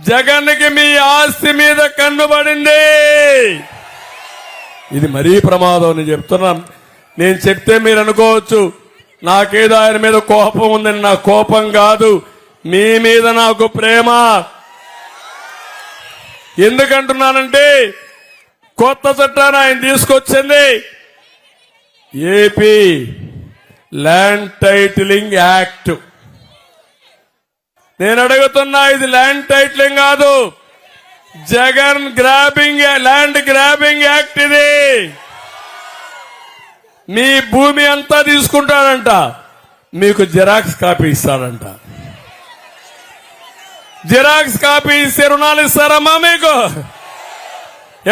జగన్కి మీ ఆస్తి మీద కన్నుబడింది ఇది మరీ ప్రమాదం నేను చెప్తున్నాను నేను చెప్తే మీరు అనుకోవచ్చు నాకేదో ఆయన మీద కోపం ఉందని. నా కోపం కాదు మీ మీద నాకు ప్రేమ. ఎందుకంటున్నానంటే కొత్త చట్టాన్ని ఆయన తీసుకొచ్చింది. AP land titling act. నేను అడుగుతున్నా ఇది ల్యాండ్ టైటిలింగ్ కాదు. Jagan grabbing land grabbing act ఇది. మీ భూమి అంతా తీసుకుంటాడంట మీకు జిరాక్స్ కాపీ ఇస్తాడంట జిరాక్స్ కాపీ ఇస్తే రుణాలు ఇస్తారమ్మా మీకు.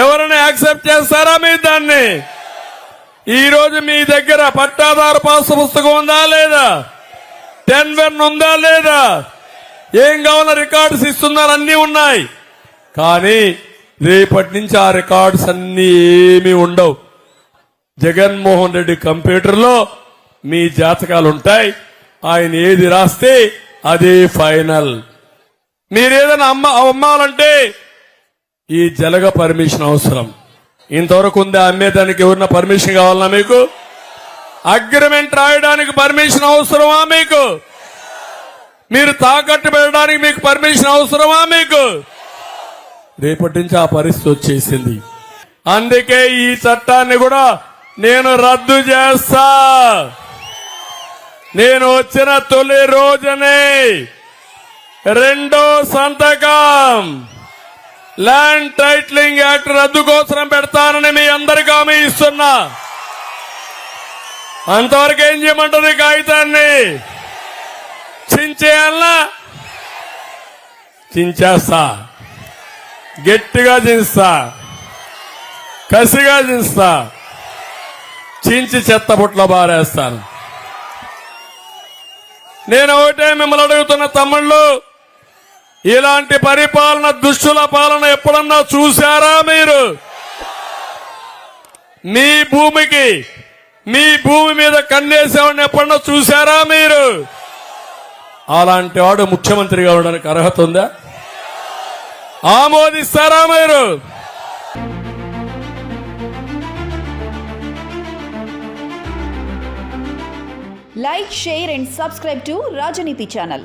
ఎవరైనా యాక్సెప్ట్ చేస్తారా మీ దాన్ని? ఈరోజు మీ దగ్గర పట్టాదారు పాస్ పుస్తకం ఉందా లేదా? టెన్ వెన్ ఉందా లేదా? ఏం కావాలో రికార్డ్స్ ఇస్తున్నారు అన్నీ ఉన్నాయి. కానీ రేపటి నుంచి ఆ రికార్డ్స్ అన్ని ఏమీ ఉండవు. జగన్మోహన్ రెడ్డి కంప్యూటర్లో మీ జాతకాలు ఉంటాయి. ఆయన ఏది రాస్తే అదే ఫైనల్. మీరేదైనా అమ్మ అమ్మాలంటే ఈ జలగ పర్మిషన్ అవసరం. ఇంతవరకు ఉందా అమ్మేదానికి ఎవరిన పర్మిషన్ కావాలన్నా మీకు? అగ్రిమెంట్ రాయడానికి పర్మిషన్ అవసరమా మీకు? మీరు తాకట్టు పెట్టడానికి మీకు పర్మిషన్ అవసరమా మీకు? రేపటి నుంచి ఆ పరిస్థితి వచ్చేసింది. అందుకే ఈ చట్టాన్ని కూడా నేను రద్దు చేస్తా. నేను వచ్చిన తొలి రోజునే రెండో సంతకం ల్యాండ్ టైట్లింగ్ యాక్ట్ రద్దు కోసం పెడతానని మీ అందరికి హామీ ఇస్తున్నా. అంతవరకు ఏం చేయమంటది కాగితాన్ని? చించేయాలా? చించేస్తా. గట్టిగా చించుతా. కసిగా చించుతా. చించి చెత్త పుట్ల బారేస్తాను. నేను ఒకటే మిమ్మల్ని అడుగుతున్న తమ్ముళ్ళు ఇలాంటి పరిపాలన దుష్టుల పాలన ఎప్పుడన్నా చూశారా మీరు? మీ భూమికి మీ భూమి మీద కన్నేసేవాడిని ఎప్పుడన్నా చూశారా మీరు? అలాంటి వాడు ముఖ్యమంత్రి కావడానికి అర్హత ఉందా? ఆమోదిస్తారా మీరు? Like share and subscribe to Rajaneeti channel